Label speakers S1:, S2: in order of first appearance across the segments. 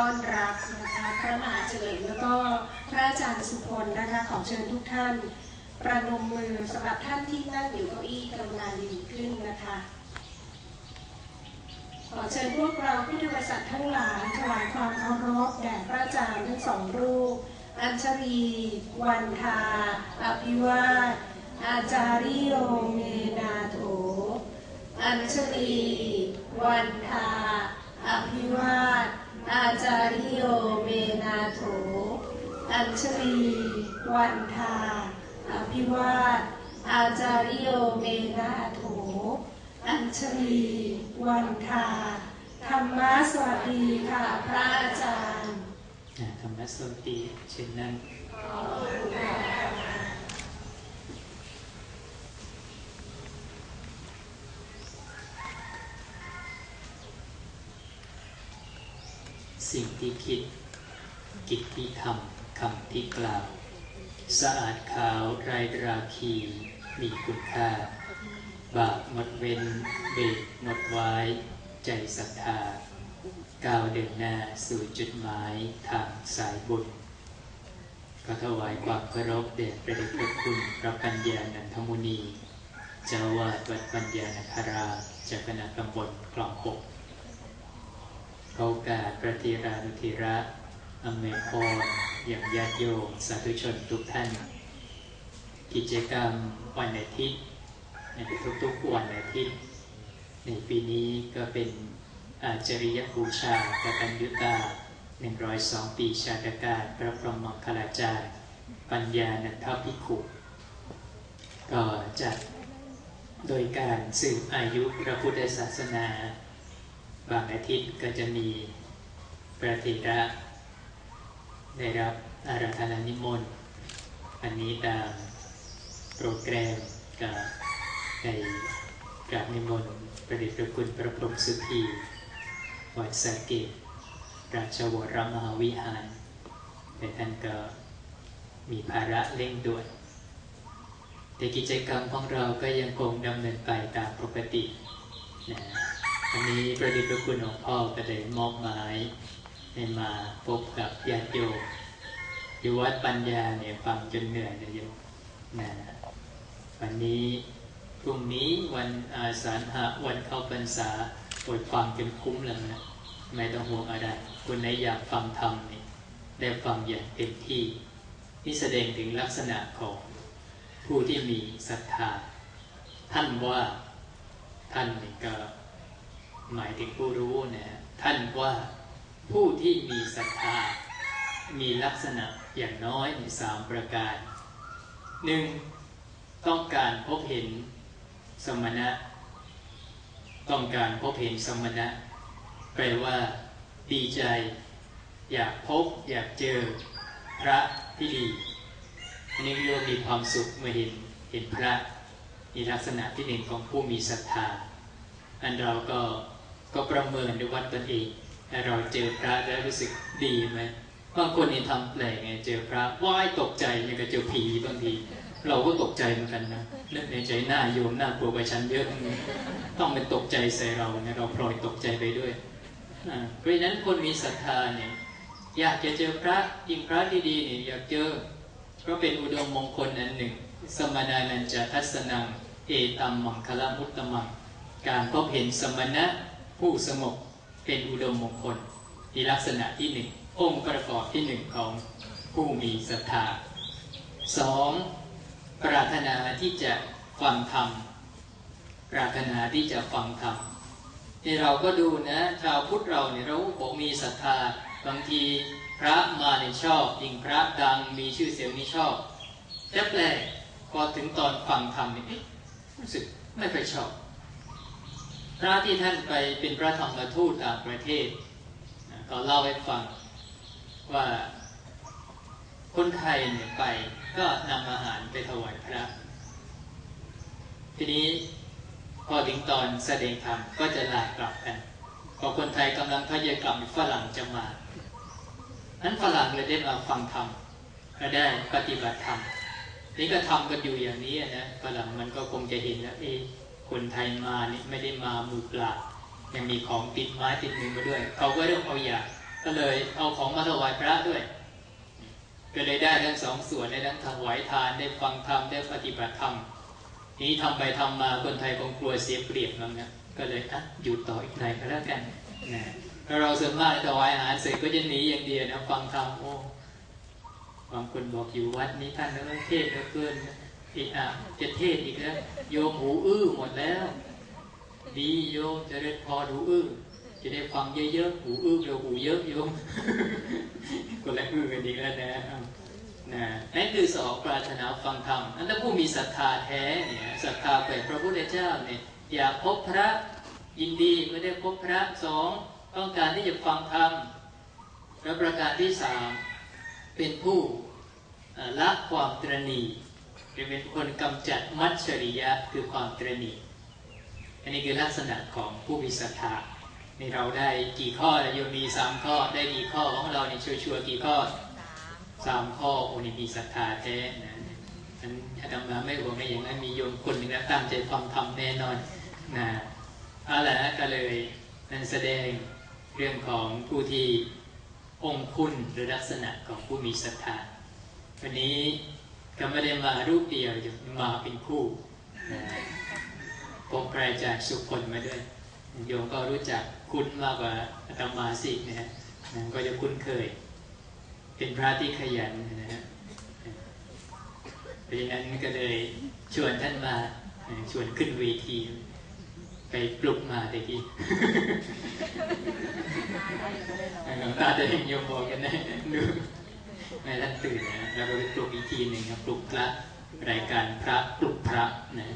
S1: ต้อนรับนะคะพระมหาเฉลิมแล้วก็พระอาจารย์สุพลนะคะขอเชิญทุกท่าน ประนมมือสำหรับท่านที่นั่งอยู่เก้าอี้กรุณายืนขึ้นนะคะ ขอเชิญพวกเราพุทธบริษัททั้งหลายถวายความเคารพแด่พระอาจารย์ทั้งสองรูป อัญชลีวันทาอภิวาอาจาริโยเมนาโถอัญชลีวันทาอภิวาส อาจาริโยเมนาโถ อัญชลีวันทา อภิวาท อาจาริโยเมนาโถ อัญชลีวันทา ธรรมะสวัสดีค่ะพระอาจารย์
S2: ธรรมะสวัสดีเช่นนั้น สิ่งที่คิด กิจที่ทำคำที่กล่าว สะอาดขาวไรราคีมีคุณค่า บาปหมดเว้นเบรกหมดไว้ ใจศรัทธาก้าวเดินหน้าสู่จุดหมายทางสายบุญก็ถวายความเคารพแด่พระเดชพระคุณพระปัญญานันทมุนี เจ้าวาดวัดปัญญานาคาราจากคณะตำบลคลองหก โอกาสประธีรานุธีระอำนวยพรอย่างญาติโยมสาธุชนทุกท่าน กิจกรรมวันอาทิตย์ในทุกๆวันอาทิตย์ ในปีนี้ก็เป็นอาจริยบูชากตัญญุตา 102 ปีชาตการพระพรหมมังคลาจารย์ปัญญานันทภิกขุก็จัดโดยการสืบอายุพระพุทธศาสนา บางอาทิตย์ก็จะมีพระเถระได้รับอาราธนานิมนต์ อันนี้ตามโปรแกรมกับในกราบนิมนต์ประเดชพระคุณพระพรหมสุธีวัดสระเกตราชวรมหาวิหารแต่ท่านก็มีภาระเร่งด่วนแต่กิจกรรมของเราก็ยังคงดำเนินไปตามปกตินะ อันนี้ประเดชพระคุณของพ่อก็ได้มอบหมายให้มาพบกับญาติโยมอยู่วัดปัญญาเนี่ยฟังจนเหนื่อยเลยโยมนะวันนี้พรุ่งนี้วันอาสาฬหะวันเข้าพรรษาอดฟังจนคุ้มแล้วนะไม่ต้องห่วงอะไรคุณไหนอยากฟังธรรมนี่ได้ฟังอย่างเต็มที่นี่แสดงถึงลักษณะของผู้ที่มีศรัทธา ท่านว่าท่านนี่ก็ หมายถึงผู้รู้นะท่านว่าผู้ที่มีศรัทธา มีลักษณะอย่างน้อยในสามประการหนึ่งต้องการพบเห็นสมณะ ต้องการพบเห็นสมณะ แปลว่า ดีใจ อยากพบ อยากเจอ พระที่ดีอันนี้เรียกว่ามีความสุขเมื่อเห็นเห็นพระมีลักษณะที่หนึ่งของผู้มีศรัทธา อันเราก็ ก็ประเมินด้วยวัดตนเองเราเจอพระแล้วรู้สึกดีไหมบางคนนี่ทำแปลกไงเจอพระว่ายตกใจย่างกับเจอผีบางที เราก็ตกใจเหมือนกันนะนึกในใจหน้าโยมหน้ากลัวไปชั้นเยอะต้องเป็นตกใจใส่เราเนี่ยเราพลอยตกใจไปด้วยเพราะฉะนั้นคนมีศรัทธาเนี่ยอยากจะเจอพระยิ่งพระดีๆเนี่ยอยากเจอเพราะเป็นอุดมมงคลอันหนึ่ง สมณานันจะทัศนัง เอตัมมังคลมุตตมังการพบเห็นสมณะ ผู้สงบเป็นอุดมมงคลมีลักษณะที่หนึ่งองค์ประกอบที่หนึ่งของผู้มีศรัทธาสองปรารถนาที่จะฟังธรรมปรารถนาที่จะฟังธรรมนี่เราก็ดูนะ ชาวพุทธเราเนี่ยเราบอกมีศรัทธาบางทีพระมาในชอบยิ่งพระดังมีชื่อเสียงนี่ชอบแต่แปลกพอถึงตอนฟังธรรมนี่รู้สึกไม่ค่อยชอบ พระที่ท่านไปเป็นพระธรรมทูตต่างประเทศก็เล่าให้ฟังว่าคนไทยเนี่ยไปก็นำอาหารไปถวายพระ ทีนี้พอถึงตอนแสดงธรรมก็จะลากลับกันพอคนไทยกำลังทยอยกลับฝรั่งจะมานั้นฝรั่งเลยได้มาฟังธรรมก็ได้ปฏิบัติธรรมนี่ก็ทำกันอยู่อย่างนี้นะฝรั่งมันก็คงจะเห็นแล้วเอ๊ คนไทยมานี่ไม่ได้มามือเปล่ายังมีของติดไม้ติดมือมาด้วย เขาก็เริ่มเอาอยากก็เลยเอาของมาถวายพระด้วยก็เลยได้ทั้งสองส่วนได้ทั้งถวายทานได้ฟังธรรมได้ปฏิบัติธรรมนี้ทำไปทำมาคนไทยคงกลัวเสียเปรียบแล้วนะก็เลยอะอยู่ต่ออีกหน่อยก็แล้วกันนะเราส่วนมากถวายอาหารเสร็จก็จะหนีอย่างเดียวนะฟังธรรมโอ้บางคนบอกอยู่วัดนี้ท่านแล้วเทศแล้วเกิน อีกอะจะเทศอีกแล้วโยมหูอื้อหมดแล้ว ดีโยมจะได้พอหูอื้อจะได้ฟังเยอะๆหูอื้อเราหูเยอะโยมคนละอื้อกันดีแล้วนะนะนั่นคือสองปรารถนาฟังธรรมอันถ้าผู้มีศรัทธาแท้เนี่ยศรัทธาไปพระพุทธเจ้าเนี่ยอยากพบพระยินดีไม่ได้พบพระสองต้องการที่จะฟังธรรมและประการที่สามเป็นผู้ละความตรณี เป็นคนกำจัดมัจฉริยะคือความตรณีอันนี้คือลักษณะของผู้มีศรัทธาในเราได้กี่ข้อแล้วโยมมีสามข้อได้กี่ข้อของเราในชัวร์กี่ข้อสามข้อโอ้นี่มีศรัทธาแท้นะอันอาตมาไม่ห่วงในอย่างนั้นมีโยมคนหนึ่งนะตั้งใจฟังธรรมแน่นอนนะอะไรนะก็เลยนั่นแสดงเรื่องของผู้ที่องคุณหรือลักษณะของผู้มีศรัทธาวันนี้ ก็ไม่ได้มารูปเดียวมาเป็นคู่นะพบพระอาจารย์สุคนมาด้วย โยมก็รู้จักคุ้นมากกว่าอาตมาสินะฮะก็จะคุ้นเคย เป็นพระที่ขยันนะฮะเพราะฉะนั้นก็เลยชวนท่านมาชวนขึ้นเวที ไปปลุกมาตะกี้หลวงตาจะเห็นโยมบอกกันนะดู ให้ท่านตื่นนะแล้วก็ไปปลุกอีกทีหนึ่งปลุกพระรายการพระปลุกพระนะ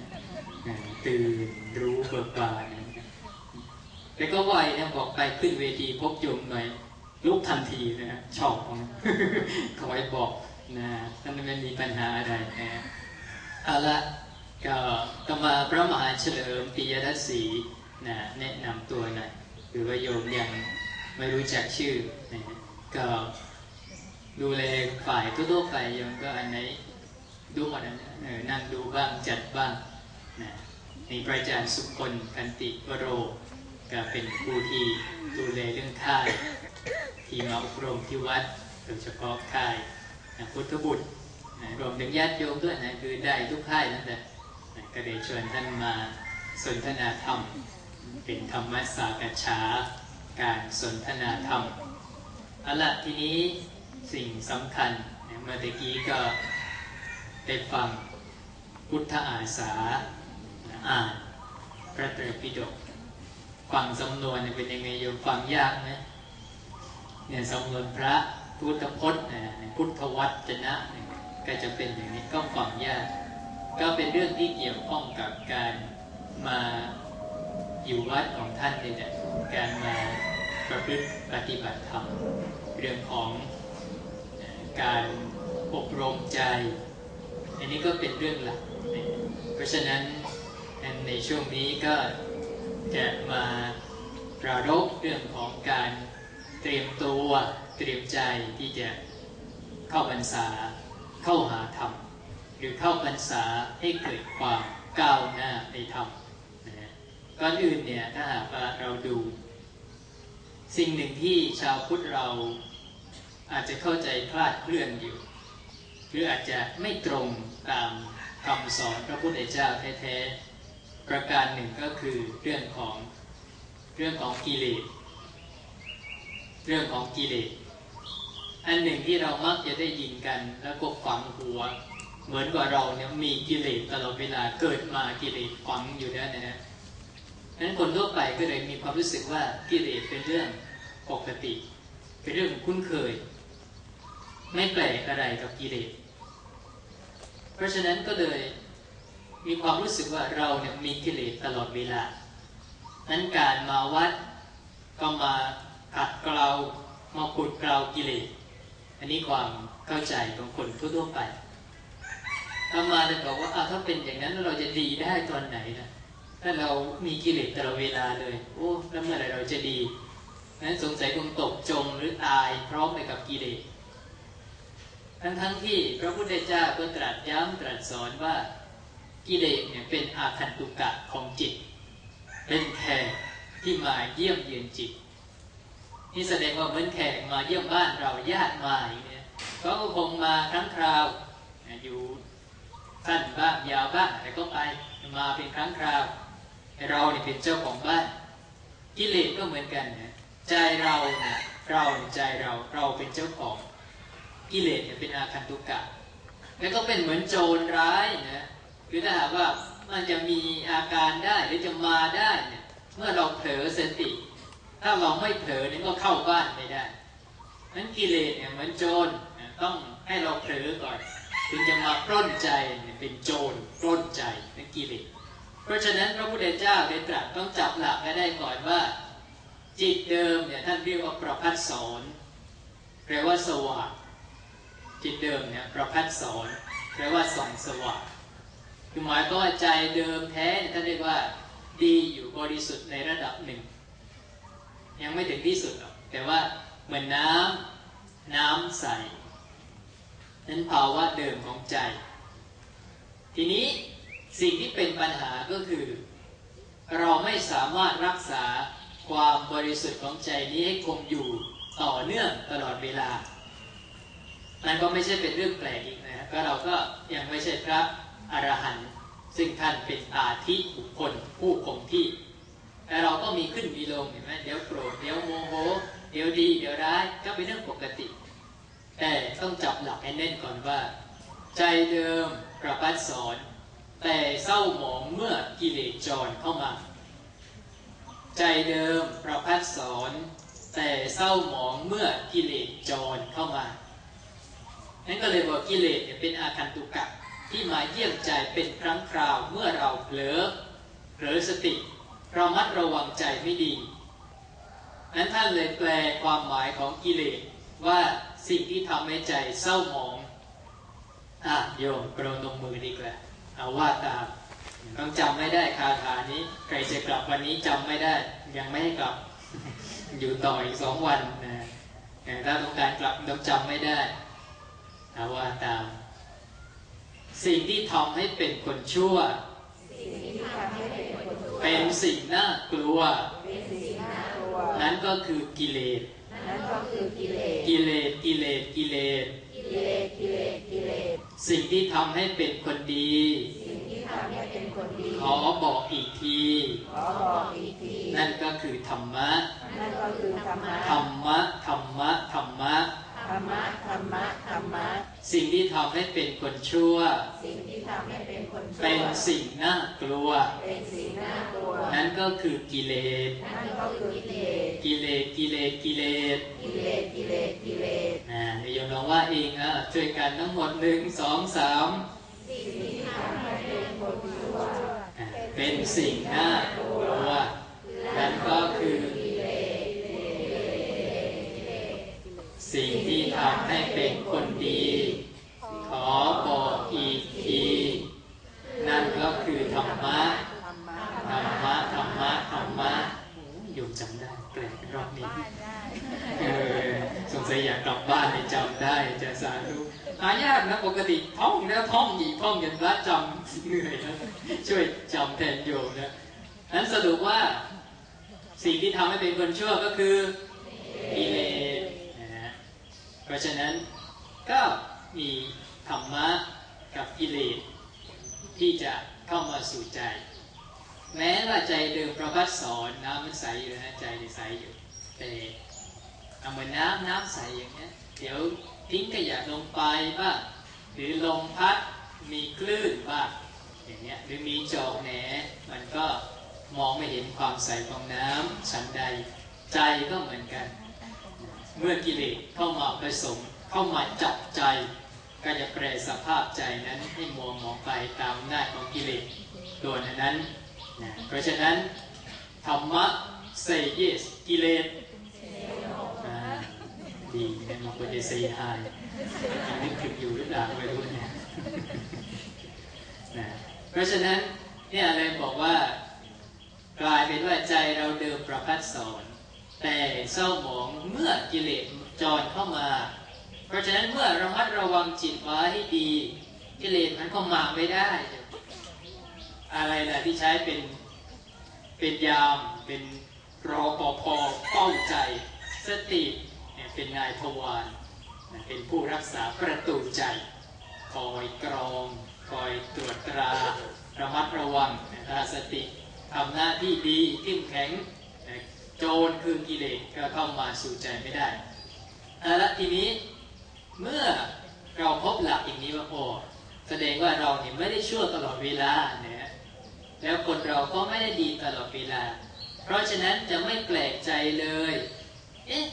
S2: ตื่นรู้เบิกบานแล้วก็ไหวนะบอกไปขึ้นเวทีพบโยมหน่อยลุกทันทีนะชอบเขาไว้บอกนะท่านไม่มีปัญหาอะไรนะเอาละก็ก็มาพระมหาเฉลิมปิยทัศสีนะแนะนำตัวหน่อยหรือว่าโยมยังไม่รู้จักชื่อนะก็ ดูแลฝ่ายทั่วๆไปโยมก็อันไหนดูหมดนะนั่งดูบ้างจัดบ้างนะมีพระอาจารย์สุคนกันติวโร ก็เป็นผู้ที่ดูแลเรื่องค่าย ที่มาอบรมที่วัดโดยเฉพาะค่ายพุทธบุตรรวมถึงญาติโยมด้วยนะคือได้ทุกค่ายนั่นแหละก็ได้ชวนท่านมาสนทนาธรรม เป็นธรรมสากัฉาการสนทนาธรรมเอาละทีนี้ สิ่งสำคัญเมื่อกี้ก็ได้ฟังพุทธอาสาอ่านพระไตรปิฎกฟังสำนวนเป็นยังไงโยมฟังยากไหมเนี่ยสำนวนพระพุทธพจน์พุทธวัจนะก็จะเป็นอย่างนี้ก็ฟังยาก ก็เป็นเรื่องที่เกี่ยวข้องกับการมาอยู่วัดของท่านเนี่แหละการมาประพฤติปฏิบัติธรรมเรื่องของ การอบรมใจ อันนี้ก็เป็นเรื่องหลัก เพราะฉะนั้นในช่วงนี้ก็จะมาประรบเรื่องของการเตรียมตัวเตรียมใจที่จะเข้าพรรษาเข้าหาธรรม หรือเข้าพรรษาให้เกิดความก้าวหน้าในธรรมนะก่อนอื่นเนี่ยถ้าหากว่าเราดู สิ่งหนึ่งที่ชาวพุทธเรา อาจจะเข้าใจคลาดเคลื่อนอยู่ หรืออาจจะไม่ตรงตามคำสอนพระพุทธเจ้าแท้ๆประการหนึ่งก็คือเรื่องของเรื่องของกิเลสเรื่องของกิเลสอันหนึ่งที่เรามักจะได้ยินกันแล้วก็ฝังหัว เหมือนกับเราเนี่ยมีกิเลสตลอดเวลาเกิดมากิเลสฝังอยู่แล้วนะฮะนั้นคนทั่วไปก็เลยมีความรู้สึกว่ากิเลสเป็นเรื่องปกติ เป็นเรื่องคุ้นเคย ไม่แปลกอะไรกับกิเลส เพราะฉะนั้นก็เลยมีความรู้สึกว่าเราเนี่ยมีกิเลสตลอดเวลา นั้นการมาวัดก็มาขัดเกลามาขุดเกลากิเลส อันนี้ความเข้าใจของคนทั่วๆไปถ้ามาจะบอกว่าถ้าเป็นอย่างนั้นเราจะดีได้ตอนไหนนะถ้าเรามีกิเลสตลอดเวลาเลย โอ้แล้วเมื่อไรเราจะดีนั้นสงสัยคงตกจมหรือตายพร้อมไปกับกิเลส ทั้งทั้งที่พระพุทธเจ้าก็ตรัสย้ำตรัสสอนว่ากิเลสเนี่ยเป็นอาคันตุกะของจิต เป็นแขกที่มาเยี่ยมเยียนจิต นี่แสดงว่าเหมือนแขกมาเยี่ยมบ้านเราญาติมาอย่างเนี้ยเขาก็คงมาครั้งคราวอยู่สั้นบ้างยาวบ้างอะไรก็ไปมาเป็นครั้งคราว เราเนี่เป็นเจ้าของบ้าน กิเลสก็เหมือนกันนะใจเราเนี่ยเราใจเราเราเป็นเจ้าของ กิเลสเนี่ยเป็นอาคันตุกะ แล้วก็เป็นเหมือนโจรร้ายนะคือถ้าหากว่ามันจะมีอาการได้หรือจะมาได้เนี่ยเมื่อเราเผลอสติ ถ้าเราไม่เผลอเนี่ยก็เข้าบ้านไม่ได้นั้นกิเลสเนี่ยเหมือนโจรต้องให้เราเผลอก่อนถึงจะมาปล้นใจเนี่ยเป็นโจรปล้นใจนั่นกิเลสเพราะฉะนั้นพระพุทธเจ้าได้ตรัสต้องจับหลักให้ได้ก่อนว่า จิตเดิมเนี่ยท่านเรียกว่าประพัดสอนแปลว่าสว่าง จิตเดิมเนี่ยประพัดสอนแปลว่าส่องสว่างคือหมายก็ว่าใจเดิมแท้ท่านเรียกว่า ดีอยู่บริสุทธิ์ในระดับหนึ่ง ยังไม่ถึงที่สุดหรอกแต่ว่าเหมือนน้ำน้ำใสนั้นภาวะเดิมของใจ ทีนี้สิ่งที่เป็นปัญหาก็คือ เราไม่สามารถรักษาความบริสุทธิ์ของใจนี้ให้คงอยู่ต่อเนื่องตลอดเวลา มันก็ไม่ใช่เป็นเรื่องแปลกอีกนะก็เราก็ยังไม่ใช่พระอรหันต์ซึ่งท่านเป็นอาทิบุคคลผู้คงที่แต่เราก็มีขึ้นมีลงเห็นไหมเดี๋ยวโกรธเดี๋ยวโมโหเดี๋ยวดีเดี๋ยวร้ายก็เป็นเรื่องปกติ แต่ต้องจับหลักให้แน่นก่อนว่า ใจเดิมประพัดสอน แต่เศร้าหมองเมื่อกิเลสจรเข้ามา ใจเดิมประพัดสอน แต่เศร้าหมองเมื่อกิเลสจรเข้ามา นั่นก็เลยบอกกิเลสเนี่ยเป็นอาคันตุกะที่มาเยี่ยมใจเป็นครั้งคราวเมื่อเราเผลอเผลอสติเระมัดระวังใจไม่ดี นั้นท่านเลยแปลความหมายของกิเลสว่าสิ่งที่ทำให้ใจเศร้าหมองอะโยมกรนมมือดีกว่าเอาว่าตามต้องจำไม่ได้คาถานี้ ใครจะกลับวันนี้จำไม่ได้ ยังไม่ให้กลับ อยู่ต่ออีกสองวันนะถ้าต้องการกลับต้องจำไม่ได้ อาว่าตาม สิ่งที่ทำให้เป็นคนชั่ว เป็นสิ่งน่ากลัว นั้นก็คือกิเลสกิเลสกิเลสกิเลสสิ่งที่ทำให้เป็นคนดีขอบอกอีกที นั่นก็คือธรรมะ ธรรมะ ธรรมะ ธรรมะ
S3: ธรรมะธรรมะธรรมะ
S2: สิ่งที่ทำให้เป็นคนชั่ว
S3: สิ่งที่ทำให้เป็นคนชั่ว
S2: เป็นสิ่งน่ากลัว
S3: เป็นสิ่งน่ากลัว
S2: นั่นก็คือกิเลส
S3: นั่นก็คือกิเลส
S2: กิเลส กิเลส กิเลส
S3: กิเลส กิเลส กิเลส
S2: นะเดี๋ยวโยมลองว่าเองอะช่วยกันทั้งหมดหนึ่งสองสามอะเป็นสิ่งน่ากลัว นั่นก็คือ สิ่งที่ทำให้เป็นคนดี ขอบอกอีกที นั่นก็คือธรรมะ ธรรมะ ธรรมะ ธรรมะ อยู่จำได้แปลกรอบนี้เออสงสัยอยากกลับบ้านในจำได้จะสาธุหายากนะปกติท่องแล้วท่องอีกท่องยันพระจำเหนื่อยนะช่วยจำแทนโยมนะนั้นสรุปว่าสิ่งที่ทำให้เป็นคนชั่วก็คือกิเลส เพราะฉะนั้นก็มีธรรมะกับกิเลสที่จะเข้ามาสู่ใจ แม้ว่าใจเดิมประพัดสอนน้ำมันใสอยู่นะใจใสอยู่แต่เอาเหมือนน้ำน้ำใสอย่างเงี้ยเดี๋ยวทิ้งขยะลงไปบ้างหรือลมพัดมีคลื่นบ้างอย่างเงี้ยหรือมีจอกแหนมันก็มองไม่เห็นความใสของน้ำชั้นใดใจก็เหมือนกัน เมื่อกิเลสเข้ามาผสมเข้ามาจับใจ ก็จะแปลสภาพใจนั้นให้มัวหมองไปตามหน้าของกิเลสตัวนั้นนะเพราะฉะนั้นธรรมะ say yes กิเลสดีนะมันควรจะ say hi ยังนึกถึงอยู่หรือเปล่าไม่รู้เนี่ยนะเพราะฉะนั้นเนี่ยอะไรบอกว่ากลายเป็นว่าใจเราเดิมประพัดสอน แต่เศร้าหมองเมื่อกิเลสจรเข้ามา เพราะฉะนั้นเมื่อระมัดระวังจิตไว้ให้ดี กิเลสมันก็มาไม่ได้ อะไรล่ะที่ใช้เป็นเป็นยามเป็นรอปภเป้าใจ สติเป็นนายทวารนเป็นผู้รักษาประตูใจ คอยกรอง คอยตรวจตราระมัดระวังนะถ้าสติทำหน้าที่ดีเข้มแข็ง โจรคือกิเลสก็เข้ามาสู่ใจไม่ได้เอาละทีนี้เมื่อเราพบหลักอย่างนี้ว่าโอ้แสดงว่าเราเนี่ยไม่ได้ชั่วตลอดเวลาเนะฮะแล้วคนเราก็ไม่ได้ดีตลอดเวลา เพราะฉะนั้นจะไม่แปลกใจเลย เอ๊ะ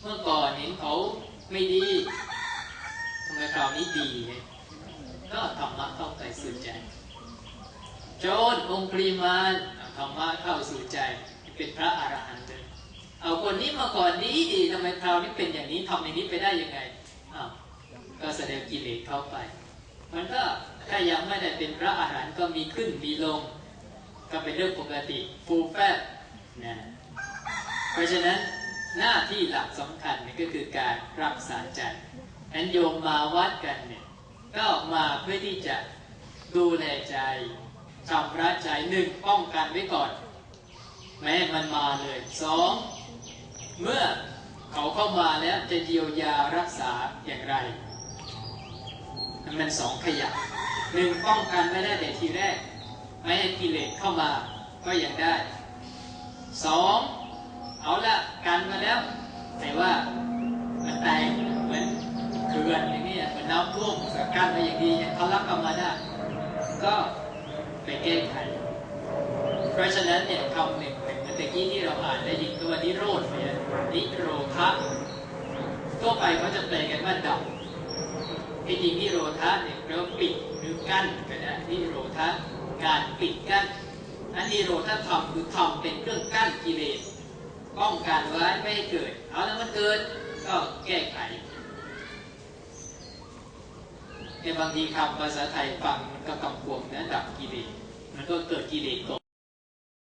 S2: เมื่อก่อนเห็นเขาไม่ดีทำไมคราวนี้ดีเนี่ยก็ธรรมะเข้าไปสู่ใจ โจรองค์ปรีมานเอาธรรมะเข้าสู่ใจ เป็นพระอรหันต์เลยเอาคนนี้มาก่อนดีดีทำไมคราวนี้เป็นอย่างนี้ทำอย่างนี้ไปได้ยังไงอ้าวก็แสดงกิเลสเข้าไป มันก็ถ้ายังไม่ได้เป็นพระอรหันต์ก็มีขึ้นมีลง ก็เป็นเรื่องปกติฟูแฟบนะเพราะฉะนั้นหน้าที่หลักสำคัญนี่ก็คือการรักษาใจอันโยมมาวัดกันเนี่ยก็มาเพื่อที่จะดูแลใจชำระใจหนึ่งป้องกันไว้ก่อน แม้มันมาเลยสองเมื่อเขาเข้ามาแล้วจะเยียวยารักษาอย่างไรมันสองขยักหนึ่งป้องกันไม่ได้แต่ทีแรก ไม่ให้กิเลสเข้ามาก็ยังได้สองเอาละกันมาแล้ว แต่ว่ามันแตกเหมือนเขื่อนอย่างนี้เหมือนน้ำท่วมกันมาอย่างดียังทะลักออกมาได้ ก็ไปแก้ไข เพราะฉะนั้นเนี่ยคำหนึ่ง หนึ่งเมื่อกี้ที่เราอ่านได้ยินก็ว่านิโรธเนี่ยนิโรธะทั่วไปเขาจะแปลกันว่าดับที่จริงนิโรธะเนี่ยแปลว่าปิดหรือกั้นก็ได้นิโรธะการปิดกั้นอันนิโรธธรรมคือธรรมเป็นเครื่องกั้นกิเลสป้องกันไว้ไม่ให้เกิด เอาแล้วมันเกิดก็แก้ไขในบางทีคำภาษาไทยฟังก็กำกวมนะดับกิเลสมันก็เกิดกิเลสก่อน